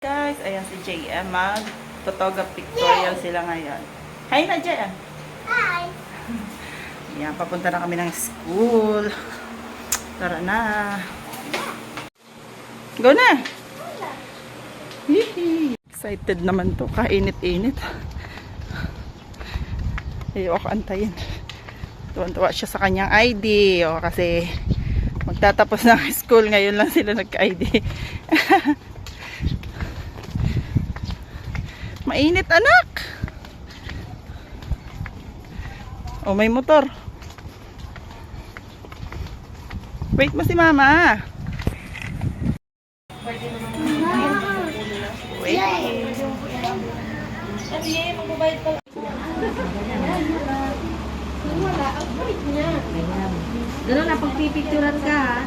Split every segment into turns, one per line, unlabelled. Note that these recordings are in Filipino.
Guys, ayan si JM. Mag photograph pictorial sila ngayon. Hi na, JM.
Hi.
Ayan, papunta na kami ng school. Tara na. Go na. Hihi. Excited naman to. Kainit-init. Ayoko antayin. Tuwan-tuwa siya sa kanyang ID. O, kasi magtatapos ng school. Ngayon lang sila nagka-ID. Mainit anak. Oh, may motor. Wait mo si mama. Wait.
Ganun na, pagpipicturan ka ha.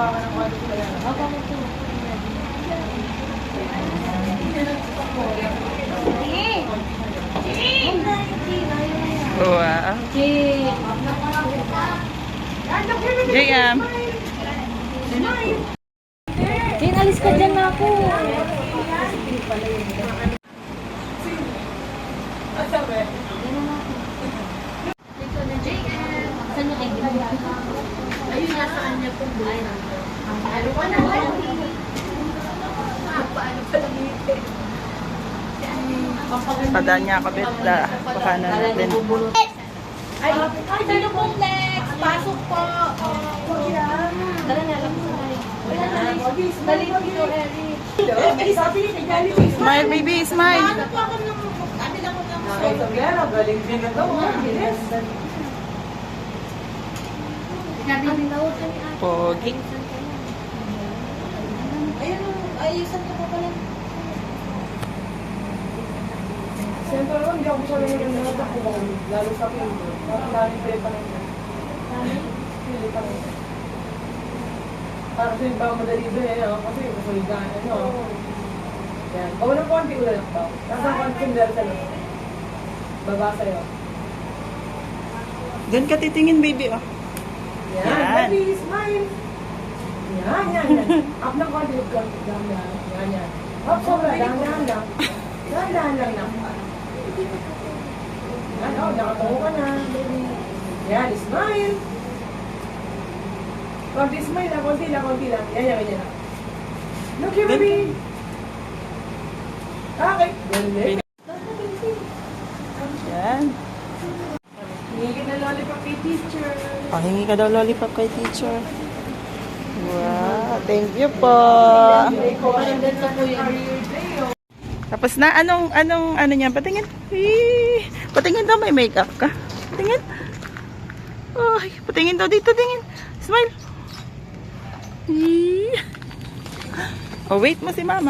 Wow. JM.
Jane, alis ka dyan na ako. Ayun, nasa kanya po. Ano ka na? Paano pala
Padaan niya ako, Betla. Baka na natin.
Ay, ay, sino pong next? Pasok po. Tara na lang Wala na. Dali dito, Eric.
Smile, baby, smile.
Ano po ako ng... Atin ako ng... Sabi nila, huwag ka ni ate.
Pogi.
Ayun, ayusan ko pa pala.
Siyempre naman, hindi ako sanay ng mga takbo. Lalo sa pinto. Parang lalo pa rin yan. Pili pa rin. Parang sa iba madali ba yan, ah, kasi masuligan, ano. Yan. O, walang konti ulan lang ba? Nasa konti dahil sa loob. Baba sa'yo.
Doon ka titingin, baby, oh.
Yan.
Yan.
Baby, smile. Yan, yan, yan. Up ng konti, up konti. Yan, yan. Yan. Up, sobra. Yan, yan, yan. Yan, yan, yan, yan. Yan, oh, nakatungo ka na. Yan, smile. Konti smile lang, konti lang, konti lang. Yan, yan, yan. yan. Look here, baby. Okay. Galing.
Yan.
Hingin na lollipop kay teacher.
Pahingi ka daw lollipop kay teacher. Wow, thank you po. Tapos na, anong, anong, ano niya, patingin. Eee, patingin daw, may makeup ka. Patingin. Ay, patingin daw dito, tingin. Smile. Eee. Oh, wait mo si mama.